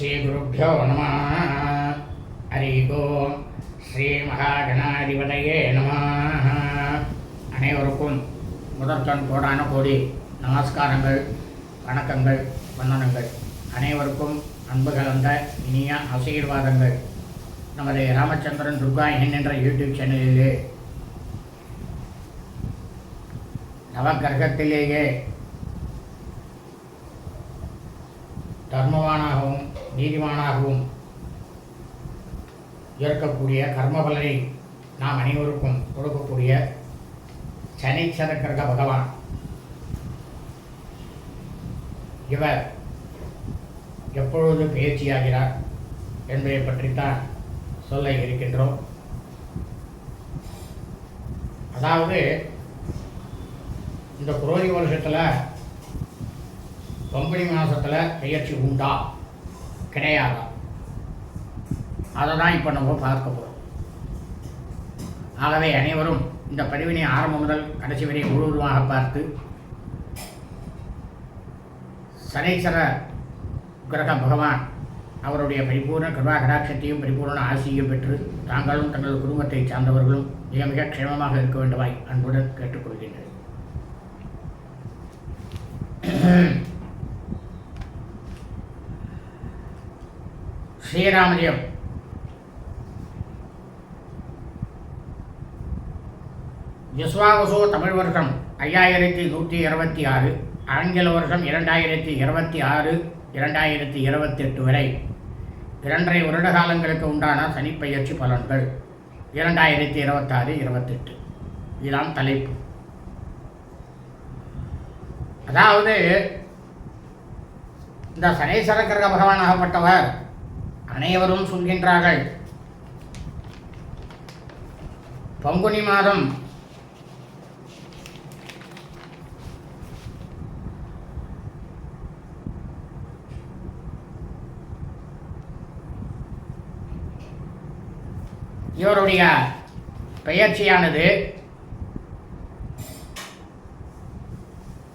ஸ்ரீகுருப்போ நம. ஹரி ஓம் ஸ்ரீ மகாகணாதிபதையே நம. அனைவருக்கும் முதற்கண் கோடான கோடி நமஸ்காரங்கள் வணக்கங்கள் வந்தனங்கள். அனைவருக்கும் அன்பு கலந்த இனிய ஆசீர்வாதங்கள். நமது ராமச்சந்திரன் துர்கா என் என்ற யூடியூப் சேனலிலே நவகிரகத்திலேயே தர்மவான நீதிமானாகவும் இருக்கக்கூடிய கர்மபலனை நாம் அனைவருக்கும் கொடுக்கக்கூடிய சனிச்சர கிரக பகவான். இவர் எப்பொழுது பயிற்சியாகிறார் என்பதை பற்றித்தான் சொல்ல இருக்கின்றோம். அதாவது இந்த குரோதி வருஷத்தில் பங்குனி மாதத்தில் பயிற்சி உண்டா? கிடையாதா? அதை தான் இப்போ நம்ம பார்க்க போகிறோம் ஆகவே அனைவரும் இந்த பதிவினை ஆரம்பம் முதல் கடைசி வரை முழுவதுமாக பார்த்து சனீஸ்வர கிரக பகவான் அவருடைய பரிபூர்ண கிருபா கடாட்சத்தையும் பரிபூர்ண ஆசியையும் பெற்று தாங்களும் தங்கள் குடும்பத்தைச் சார்ந்தவர்களும் மிக மிக க்ஷேமமாக இருக்க வேண்டுமாய் அன்புடன் கேட்டுக்கொள்கின்றேன். ஸ்ரீராமஜயம் விஸ்வாவசோ தமிழ் வருஷம் ஐயாயிரத்தி நூற்றி இருபத்தி ஆறு ஆங்கில வருஷம் இரண்டாயிரத்தி இருபத்தி ஆறு இரண்டாயிரத்தி இருபத்தெட்டு வரை. இரண்டரை வருட காலங்களுக்கு உண்டான சனிப்பயிற்சி பலன்கள். இரண்டாயிரத்தி இருபத்தாறு இருபத்தெட்டு. இதுதான் தலைப்பு. அதாவது இந்த சனீஸ்வர கிரக பகவானாகப்பட்டவர் அனைவரும் சொல்கின்றார்கள். பங்குனி மாதம் இவருடைய பெயர்ச்சியானது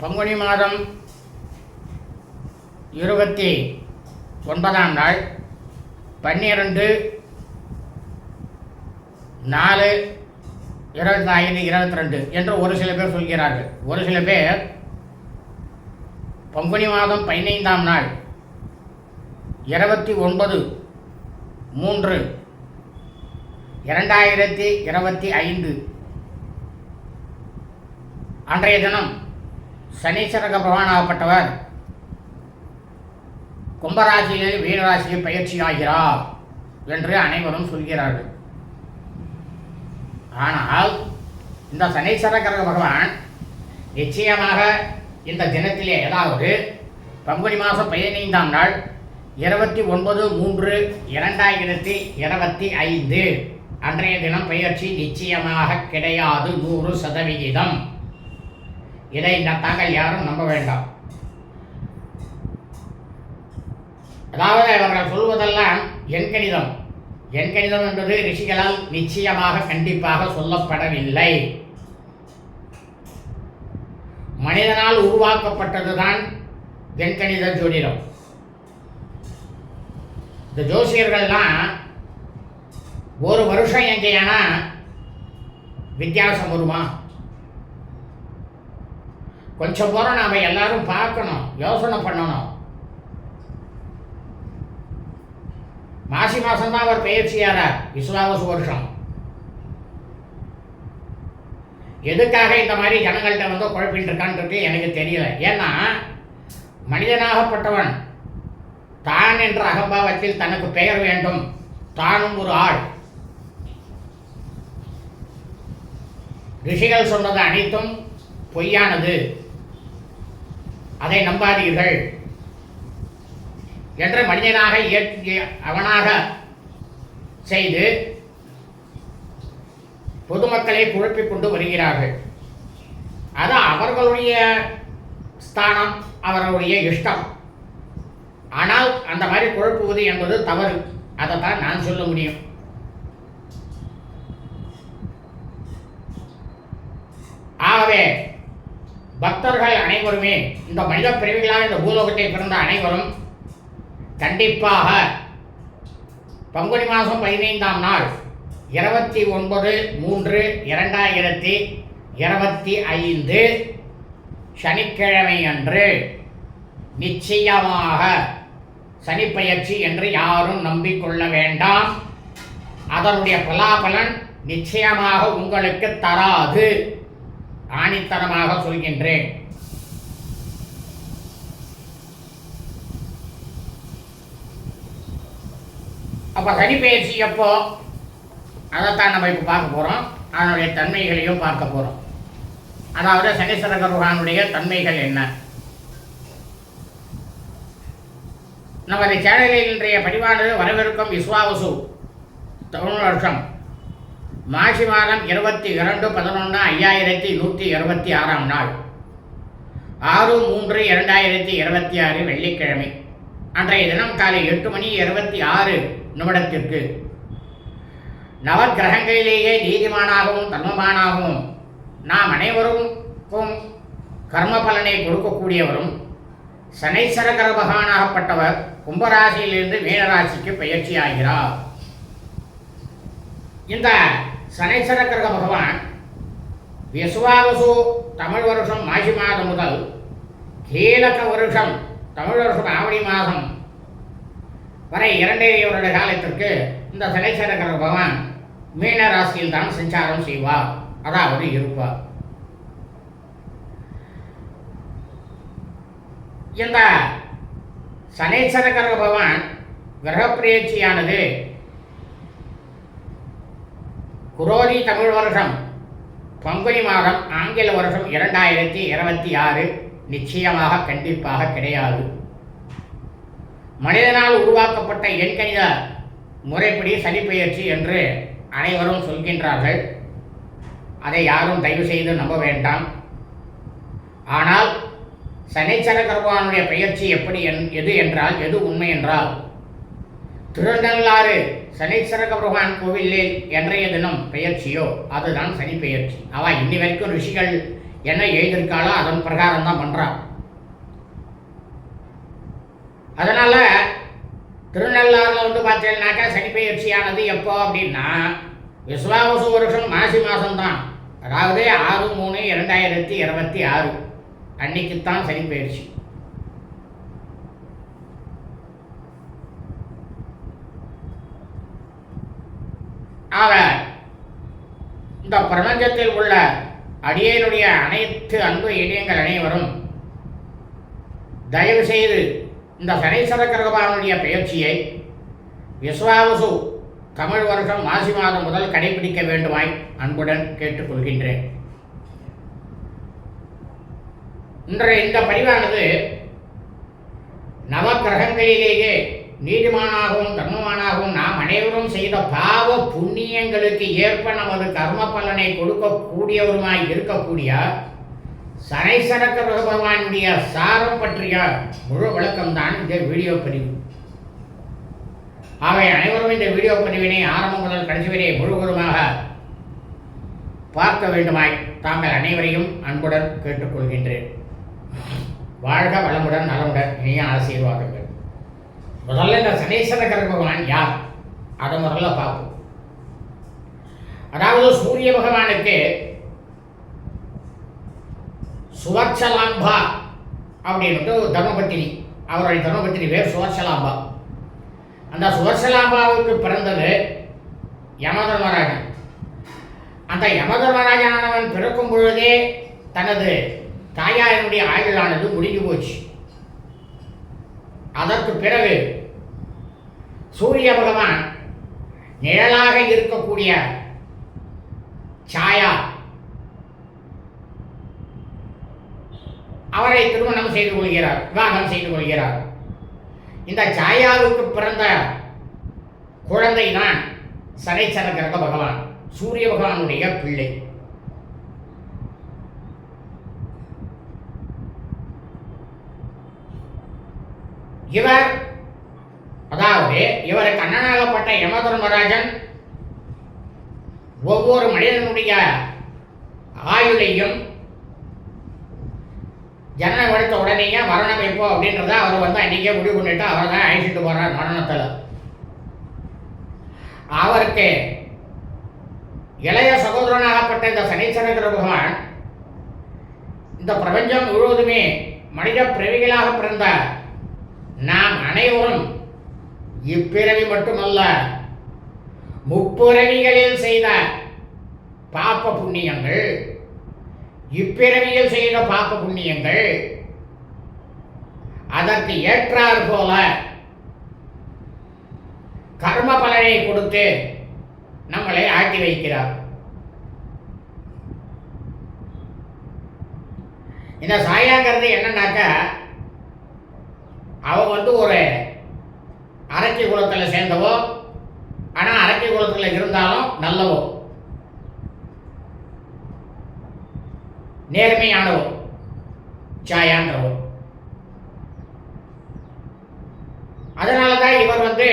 பங்குனி மாதம் இருபத்தி ஒன்பதாம் நாள். பன்னிரண்டு நாலு இருபத்தி ஐந்து இருபத்தி ரெண்டு என்று ஒரு சில பேர் சொல்கிறார்கள். ஒரு சில பேர் பங்குனி மாதம் பதினைந்தாம் நாள் இருபத்தி ஒன்பது மூன்று இரண்டாயிரத்தி இருபத்தி ஐந்து. அன்றைய தினம் சனீஸ்வரக பகவானாகப்பட்டவர் கும்பராசியிலே வீரராசியை பயிற்சி ஆகிறார் என்று அனைவரும் சொல்கிறார்கள். ஆனால் இந்த சனீஸ்வர கிரக பகவான் நிச்சயமாக இந்த தினத்திலே அதாவது பங்குனி மாதம் பதினைந்தாம் நாள் இருபத்தி ஒன்பது மூன்று இரண்டாயிரத்தி இருபத்தி ஐந்து அன்றைய தினம் பயிற்சி நிச்சயமாக கிடையாது நூறு சதவிகிதம். இதை தாங்கள் யாரும் நம்ப வேண்டாம். அதாவது அவர்கள் சொல்வதெல்லாம் எண்கணிதம் எண்கணிதம் என்பது ரிஷிகளால் நிச்சயமாக கண்டிப்பாக சொல்லப்படவில்லை. மனிதனால் உருவாக்கப்பட்டதுதான் எண்கணித ஜோதிடம். இந்த ஜோசியர்கள்லாம் ஒரு வருஷம் எங்கேயானா வித்தியாசம் வருமா? கொஞ்சம் போகிறோம் நாம் எல்லாரும் பார்க்கணும் யோசனை பண்ணணும். மாசி மாதம்தான் அவர் பெயர்ச்சியானார். விஸ்வாவசு வருஷம் எதுக்காக இந்த மாதிரி ஜனங்கள்கிட்ட வந்து குழப்பிட்டு இருக்கான்றது எனக்கு தெரியல. ஏன்னா மனிதனாகப்பட்டவன் தான் என்ற அகம்பாவத்தில் தனக்கு பெயர் வேண்டும். தானும் ஒரு ஆள். ரிஷிகள் சொன்னது அனைத்தும் பொய்யானது. அதை நம்பாதீர்கள். என்ற மனிதனாக இயற்றி அவனாக செய்து பொதுமக்களை குழப்பிக் கொண்டு வருகிறார்கள். அது அவர்களுடைய ஸ்தானம் அவர்களுடைய இஷ்டம். ஆனால் அந்த மாதிரி குழப்புவது என்பது தவறு. அதை தான் நான் சொல்ல முடியும். ஆகவே பக்தர்கள் அனைவருமே இந்த மனித பிறவிகளாக இந்த பூலோகத்தை பிறந்த அனைவரும் கண்டிப்பாக பங்குனி மாதம் பதினைந்தாம் நாள் இருபத்தி ஒன்பது மூன்று இரண்டாயிரத்தி இருபத்தி ஐந்து சனிக்கிழமை அன்று நிச்சயமாக சனிப்பயிற்சி என்று யாரும் நம்பிக்கொள்ள வேண்டாம். அதனுடைய பலாபலன் நிச்சயமாக உங்களுக்கு தராது. ஆணித்தரமாக சொல்கின்றேன். அப்போ சனிப்பெயர்ச்சி எப்போ? அதைத்தான் நம்ம இப்போ பார்க்க போகிறோம் அதனுடைய தன்மைகளையும் பார்க்க போகிறோம் அதாவது சனீஸ்வர பகவானுடைய தன்மைகள் என்ன? நமது சேனலில் இன்றைய பதிவானது வரவிருக்கும் விஸ்வாவசு தமிழ் வருஷம். மாசி மாதம் இருபத்தி இரண்டு பதினொன்று ஐயாயிரத்தி நூற்றி இருபத்தி ஆறாம் நாள். ஆறு மூன்று இரண்டாயிரத்தி இருபத்தி ஆறு வெள்ளிக்கிழமை. அன்றைய தினம் காலை எட்டு மணி இருபத்தி ஆறு நிமிடத்திற்கு. நவக்கிரகங்களிலேயே நீதிமானாகவும் தன்மமானாகவும் நாம் அனைவருக்கும் கர்ம பலனை கொடுக்கக்கூடியவரும் சனைசரகர பகவானாகப்பட்டவர் கும்பராசியிலிருந்து மீனராசிக்கு பயிற்சி ஆகிறார் இந்த சனைசரகர பகவான் விசுவாவசு தமிழ் வருஷம் மாசி மாதம் முதல் கீழக வருஷம் தமிழ் வருஷம் ஆவணி மாதம் வரை இரண்டரை வருட காலத்திற்கு இந்த சிலைசரகர பகவான் மீன ராசியில் தான் சஞ்சாரம் செய்வார். அதாவது இருப்பார். இந்த சனேஸ்வரகர பகவான் கிரகப்பிரேட்சியானது குரோதி தமிழ் வருஷம் பங்குனி மாதம் ஆங்கில வருஷம் இரண்டாயிரத்தி இருபத்தி ஆறு நிச்சயமாக கண்டிப்பாக கிடையாது. மனிதனால் உருவாக்கப்பட்ட எண்கணித முறைப்படி சனிப்பெயர்ச்சி என்று அனைவரும் சொல்கின்றார்கள். அதை யாரும் தயவு செய்து நம்ப வேண்டாம். ஆனால் சனிச்சர கர்வானுடைய பெயர்ச்சி எப்படி என் எது என்றால் எது உண்மை என்றால் திருநள்ளாறு சனீஸ்வர பகவான் கோவிலில் என்றைய தினம் பெயர்ச்சியோ அதுதான் சனி பெயர்ச்சி அவ இன்னி வரைக்கும் ரிஷிகள் என்ன எழுதியிருக்காளோ அதன் பிரகாரம் தான் பண்றான் அதனால் திருநள்ளாறில் வந்து பார்த்தீங்கன்னாக்கா சனிப்பெயர்ச்சியானது எப்போ அப்படின்னா விஸ்வாவசு வருஷம் மாசி மாதம்தான் அதாவது ஆறு மூணு இரண்டாயிரத்தி இருபத்தி ஆறு. அன்னைக்குத்தான் சனிப்பெயர்ச்சி ஆக இந்த பிரபஞ்சத்தில் உள்ள அடியனுடைய அனைத்து அன்பு இணையங்கள் அனைவரும் தயவு செய்து இந்த சனீஸ்வர கிரகபாவனுடைய பயிற்சியை விஸ்வாவசு தமிழ் வருஷம் மாசி மாதம் முதல் கடைபிடிக்க வேண்டுமாய் அன்புடன் கேட்டுக்கொள்கின்றேன். இன்றைய இந்த பதிவானது நவக்கிரகங்களிலேயே நீதிமானாகவும் தர்மமானாகவும் நாம் அனைவரும் செய்த பாவ புண்ணியங்களுக்கு ஏற்ப நமது கர்ம பலனை கொடுக்கக்கூடியவருமாய் இருக்கக்கூடிய சனைசரக்க பகவானுடைய சாரம் பற்றிய முழு விளக்கம்தான் இந்த வீடியோ பதிவு. ஆகவே அனைவரும் இந்த வீடியோ பதிவினை ஆரம்பம் முதல் கடைசி வரை முழுவதுமாக பார்க்க வேண்டுமாய் தாங்கள் அனைவரையும் அன்புடன் கேட்டுக்கொள்கின்றேன். வாழ்க வளமுடன் நலமுடன் இனிய ஆசீர்வாதங்கள். முதல்ல இந்த சனீஸ்வர கிரக பகவான் யார்? அதை முதல்ல பார்ப்போம். அதாவது சூரிய பகவானுக்கு சுவர்ச்சலாம்பா அப்படின்ட்டு தர்மபத்தினி அவருடைய தர்மபத்தினி பேர் சுவர்ச்சலாம்பா அந்த சுவர்ச்சலாம்பாவுக்கு பிறந்தது யமதர்மராஜன் அந்த யமதர்மராஜனானவன் பிறக்கும் பொழுதே தனது தாயாரினுடைய ஆயுளானது முடிஞ்சு போச்சு. அதற்கு பிறகு சூரிய பகவான் நிழலாக இருக்கக்கூடிய சாயா அவரை திருமணம் செய்து கொள்கிறார் விவாகம் செய்து கொள்கிறார். இந்த ஜாயாவுக்கு பிறந்த குழந்தை தான் சனைச்சர கிரக பகவான் சூரிய பகவானுடைய பிள்ளை. இவர் அதாவது இவருக்கு அண்ணனாகப்பட்ட யமதர்மராஜன் ஒவ்வொரு மனிதனுடைய ஆயுளையும் ஜனனம் எடுத்த உடனேயே மரணம் எப்போ அப்படின்றத அவர் வந்து அன்றைக்கே முடிவு பண்ணிட்டு அவர் தான் அழைச்சிட்டு போகிறார் மரணத்தில். அவருக்கு இளைய சகோதரனாகப்பட்ட இந்த சனீஸ்வர பகவான் இந்த பிரபஞ்சம் முழுவதுமே மனித பிறவிகளாக பிறந்த நாம் அனைவரும் இப்பிறவி மட்டுமல்ல முப்பிறவிகளில் செய்த பாப்ப புண்ணியங்கள் இப்பிறவியில் செய்த பாப்ப புண்ணியங்கள் அதற்கு ஏற்றாறு போல கர்ம பலனை கொடுத்து நம்மளை ஆட்டி வைக்கிறார். இந்த சாயாங்கிறது என்னன்னாக்கா அவன் வந்து ஒரு அரக்கி குலத்தில் சேர்ந்தவோ ஆனால் அரக்கி குலத்தில் இருந்தாலும் நல்லவோ. நேர்மையானவோ சாயான்றவோ அதனால தான் இவர் வந்து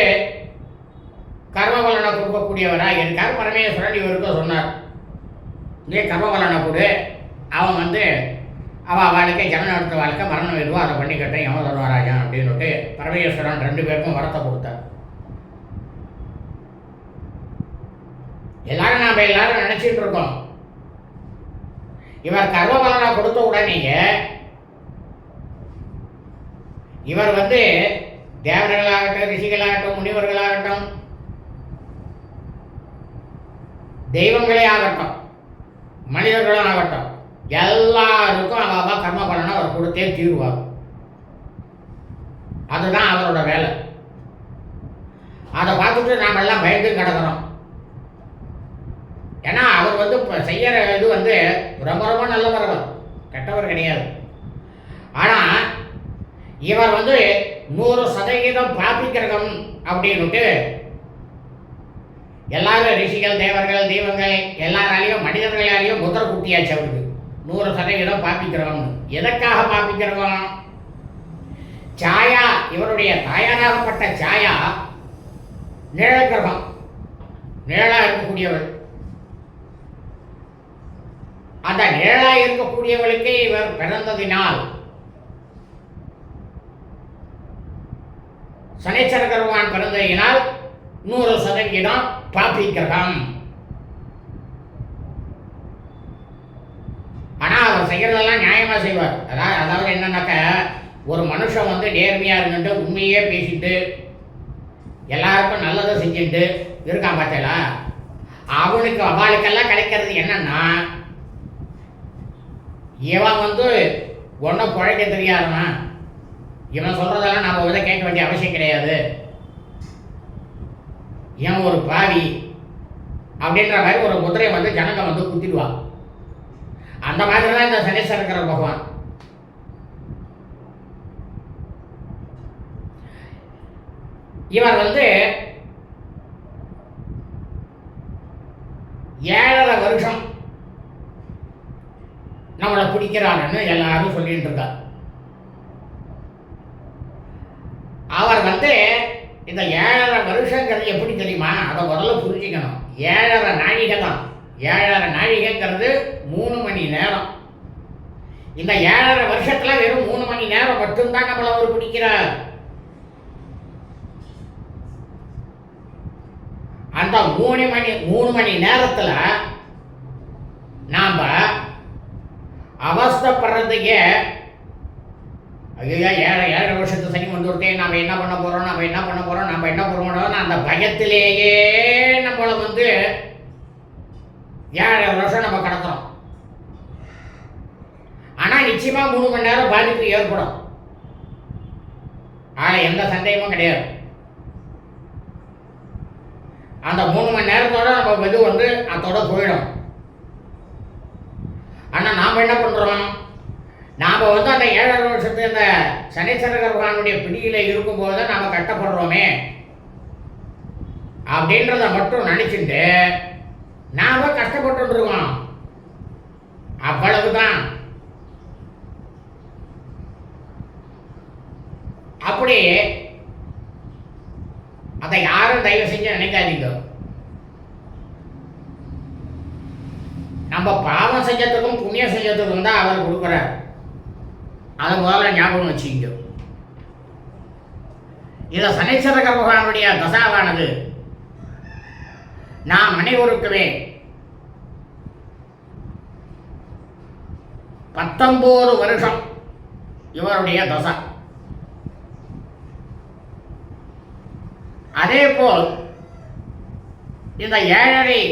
கர்மபலனை கொடுக்கக்கூடியவராக இருக்கார். பரமேஸ்வரன் இவருக்கு சொன்னார். இதே கர்மபலனை கொடு. அவன் வந்து அவள் வாழ்க்கை ஜனன அடுத்த வாழ்க்கை மரணம் எதுவோ அதை பண்ணிக்கிட்டேன் யம தர்மராஜன் அப்படின்னுட்டு பரமேஸ்வரன் ரெண்டு பேருக்கும் வரத்தை கொடுத்தார். எல்லாரும் நாம் எல்லாரும் நினைச்சிட்டு இருக்கோம். இவர் கர்மபலனை கொடுத்த உடனேயே இவர் வந்து தேவர்களாகட்டும் ரிஷிகளாகட்டும் முனிவர்களாகட்டும் தெய்வங்களே ஆகட்டும் மனிதர்களும் ஆகட்டும் எல்லாருக்கும் அவ அவ கர்ம பலனை அவர் கொடுத்தே தீர்வார். அதுதான் அவரோட வேலை. அதை பார்த்துட்டு நாம் எல்லாம் பயந்து கிடக்கிறோம். ஏன்னா அவர் வந்து இப்போ செய்கிற இது வந்து ரொம்ப ரொம்ப நல்லவரவர் கெட்டவர் கிடையாது. ஆனால் இவர் வந்து நூறு சதவீதம் பாபிக்கிறகம் அப்படின்னுட்டு எல்லாரும் ரிஷிகள் தேவர்கள் தெய்வங்கள் எல்லாராலையும் மனிதர்களாலையும் முதல் குட்டியாச்சு அவருக்கு. நூறு சதவீதம் பாப்பிக்கிறோம் எதற்காக பாப்பிக்கிறோம் சாயா இவருடைய தாயாராகப்பட்ட சாயா நிழல் கிரகம். நிழலாக இருக்கக்கூடியவர். அந்த நிழலாய் இருக்கக்கூடியவளுக்கு இவர் பிறந்ததினால் சனீச்சர கருவான் பிறந்ததினால் நூறு சதவிகிதம் பாப்பி கிரகம் ஆனா அவர் செய்யறதெல்லாம் நியாயமா செய்வார். அதாவது அதாவது என்னன்னாக்க ஒரு மனுஷன் வந்து நேர்மையா இருந்துட்டு உண்மையே பேசிட்டு எல்லாருக்கும் நல்லதை செஞ்சுட்டு இருக்கான் பார்த்தீங்களா அவனுக்கு அவளுக்கெல்லாம் கிடைக்கிறது என்னன்னா இவன் வந்து ஒன்றும் குழைக்க தெரியாதவன் இவன் சொல்கிறதெல்லாம் நம்ம வந்து கேட்க வேண்டிய அவசியம் கிடையாது. இவன் ஒரு பாவி அப்படின்ற மாதிரி ஒரு முதிரையை வந்து ஜனங்க வந்து குத்திடுவான் அந்த மாதிரி தான் இந்த சனீஸ்வரக்கிற பகவான். இவர் வந்து ஏழரை வருஷம் நம்மளை பிடிக்கிறான்னு எல்லாரும் சொல்லிட்டு இருக்கார் அவர் வந்து இந்த ஏழரை வருஷங்கிறது எப்படி தெரியுமா? அதை முதல்ல புரிஞ்சுக்கணும். ஏழரை நாழிகை தான். ஏழரை நாழிகைங்கிறது மூணு மணி நேரம். இந்த ஏழரை வருஷத்துல வெறும் மூணு மணி நேரம் மட்டும்தான் நம்மளை அவர் பிடிக்கிறார். அந்த மூணு மணி மூணு மணி நேரத்தில் நாம் அவஸ்தைப்படுறதுக்கே ஐயா ஏழை ஏழரை வருஷத்து சனி வந்துவிட்டே நாம் என்ன பண்ண போகிறோம் நம்ம என்ன பண்ண போகிறோம் நம்ம என்ன பண்ண அந்த பயத்திலேயே நம்மளை வந்து ஏழரை வருஷம் நம்ம கடத்துறோம். ஆனால் நிச்சயமாக மூணு மணி நேரம் பாதிப்பு ஏற்படும். ஆனால் எந்த சந்தேகமும் கிடையாது. அந்த மூணு மணி நேரத்தோட நம்ம இது வந்து அதோட போயிடும். ஆனா நாம என்ன பண்றோம்? நாம வந்து அந்த ஏழரை வருஷத்து இந்த சனீஸ்வர பகவானுடைய பிடியில இருக்கும்போது தான் நாம் கட்டப்படுறோமே. அப்படின்றத மட்டும் நினச்சிட்டு நாம் கஷ்டப்பட்டு இருக்கோம் அவ்வளவுதான். அப்படி அதை யாரும் தயவு செஞ்சு நினைக்காதீங்க. நம்ம பாவம் செஞ்சதுக்கும் புண்ணியம் செஞ்சதுக்கும் தான் அவர் கொடுக்குறார் அதை முதல்ல ஞாபகம் வச்சுக்கிங்க. இதை சனீஸ்வர பகவானுடைய தசாவானது. நாம் அனைவருக்குமே பத்தொன்பது வருஷம் இவருடைய தசா. அதே போல் இந்த ஏழரை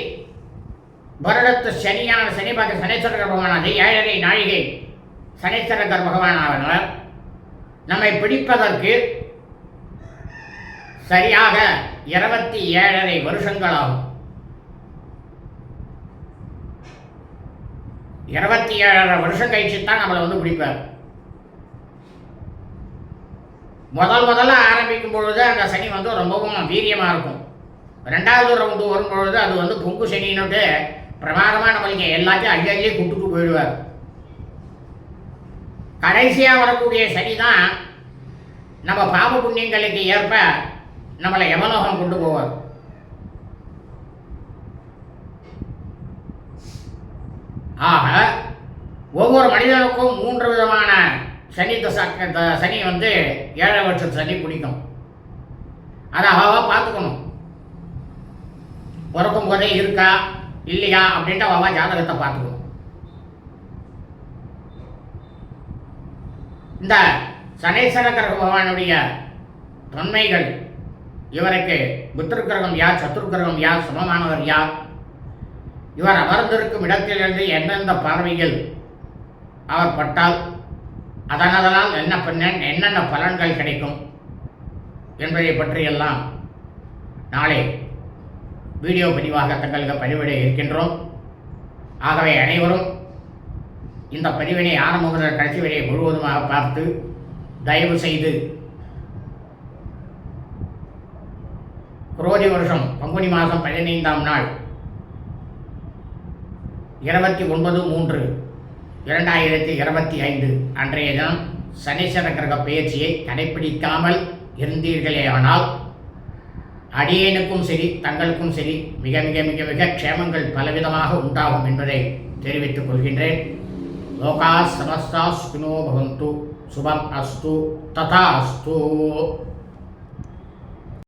வருடத்து சனியான சனி பார்க்க சனீஸ்வர பகவானது ஏழரை நாழிகை. சனீஸ்வர பகவானவர் நம்மை பிடிப்பதற்கு சரியாக இருபத்தி ஏழரை வருஷங்களாகும் இருபத்தி ஏழரை வருஷம் கழிச்சு தான் நம்மளை வந்து பிடிப்பார். முதல் முதல்ல ஆரம்பிக்கும் பொழுது அந்த சனி வந்து ரொம்பவும் வீரியமாக இருக்கும். ரெண்டாவது ரவுண்டு வரும் பொழுது அது வந்து பொங்கு சனின்னுட்டு பிரமாதமாக நம்மளுக்கு எல்லாத்தையும் அள்ளி அள்ளி கூப்பிட்டு போயிடுவார். கடைசியாக வரக்கூடிய சனி தான் நம்ம பாப புண்ணியங்களுக்கு ஏற்ப நம்மளை யமலோகம் கொண்டு போவார். ஆக ஒவ்வொரு மனிதனுக்கும் மூன்று விதமான சனி தசா த- சனி வந்து ஏழை வருஷம் சனி பிடிக்கும். அதை அவாவா பார்த்துக்கணும். பிறக்கும் போதே இருக்கா? இல்லையா அப்படின்ட்டு அவள் ஜாதகத்தை பார்த்துக்கணும் இந்த சனேஸ்வர கிரக பகவானுடைய தொன்மைகள் இவருக்கு புத்திர கிரகம் யார் சத்துரு கிரகம் யார் சமமானவர் யார் இவர் அமர்ந்திருக்கும் இடத்திலிருந்து எந்தெந்த பார்வையில் அவர் பட்டால் அதனால் என்ன பண்ண என்னென்ன பலன்கள் கிடைக்கும் என்பதை பற்றியெல்லாம் நாளை வீடியோ பதிவாக தங்களுக்கு பதிவிட இருக்கின்றோம். ஆகவே அனைவரும் இந்த பதிவினை ஆரம்ப முதல் கடைசி வரை முழுவதுமாக பார்த்து தயவு செய்து குரோதி வருஷம் பங்குனி மாதம் பதினைந்தாம் நாள் இருபத்தி ஒன்பது மூன்று இரண்டாயிரத்தி இருபத்தி ஐந்து அன்றைய தினம் சனீஸ்வர கிரக பயிற்சியை கடைபிடிக்காமல் இருந்தீர்களேயானால் அடியேனுக்கும் சரி தங்களுக்கும் சரி மிக மிக மிக மிக க்ஷேமங்கள் பலவிதமாக உண்டாகும் என்பதை தெரிவித்துக் கொள்கின்றேன். லோகா சமஸ்தா சுகினோ பவந்து சுபம் அஸ்து ததா அஸ்து.